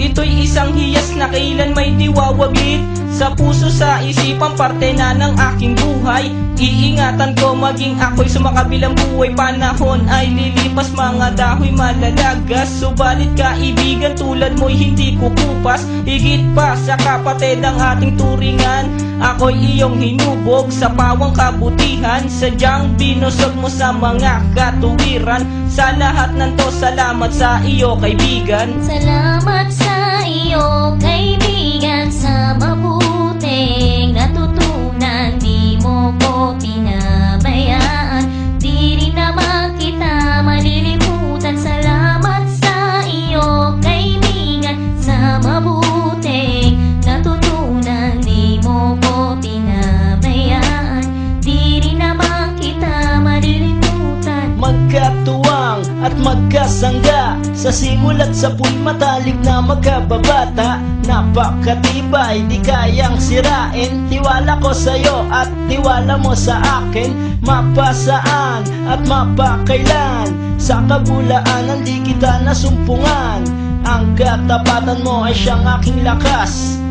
Ito'y isang hiyas na kailan may diwawaglit Sa puso sa isipan parte na ng aking buhay. Iingatan ko maging ako'y sumakabilang buhay. Panahon ay lilipas mga dahoy malalagas. Subalit kaibigan tulad mo'y hindi kukupas. Higit pa sa kapatid ang ating turingan. Ako'y iyong hinubog sa pawang kabutihan. Sadyang binusog mo sa mga katuwiran. Sa lahat ng to salamat sa iyo kaibigan. Salamat sa iyo, kaibigan, sa mabuting natutunan. Di mo ko pinabayaan, di rin naman kita malilimutan. Salamat sa iyo, kaibigan, sa mabuting natutunan. Di mo ko pinabayaan, di rin naman kita malilimutan. Magkatuwang at magkasangga. Sa simulat sa puy matalik na magkababata. Napakatibay, di kayang sirain. Tiwala ko sa'yo at tiwala mo sa akin. Mapasaan at mapakailan. Sa kabulaanan di kita nasumpungan. Ang katapatan mo ay siyang aking lakas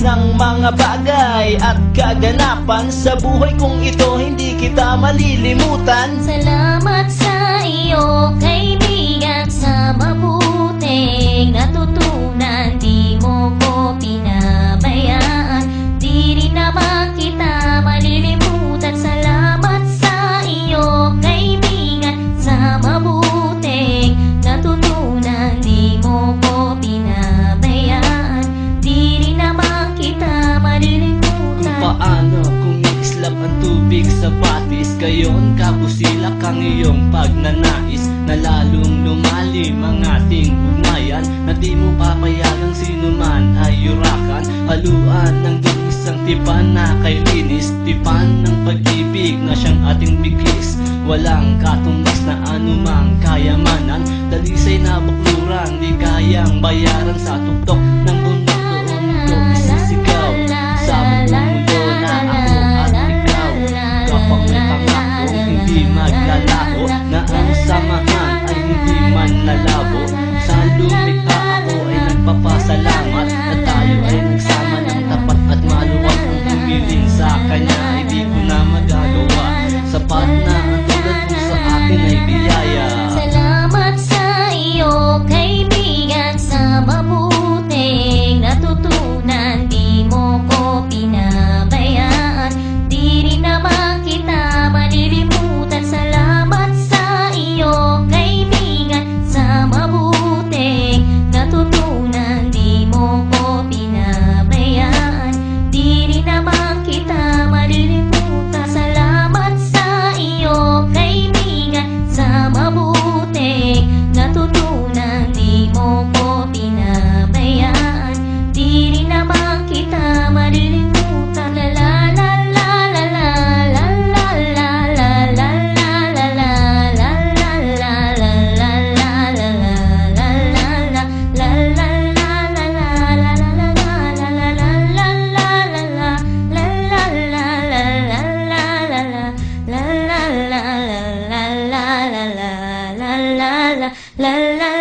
ng mga bagay at kaganapan Sa buhay kong ito hindi kita malilimutan Salamat sa iyo, kaibigan, sa mabuting natutunan. Tubig sa batis Gayon kabusilak ang iyong pagnanais. Na lalong lumalim ang ating ugnayan Na di mo papayagang sino man ay yurakan. Haluan ng isang tipan na kay linis Tipan ng pag-ibig na siyang ating biglis. Walang katumbas na anumang kayamanan Dalisay na bukluran Di kayang bayaran sa tuktok maglalaho Na ang samahan ay hindi man lalabo. Sa lumikha ako ay nagpapasalamat la la la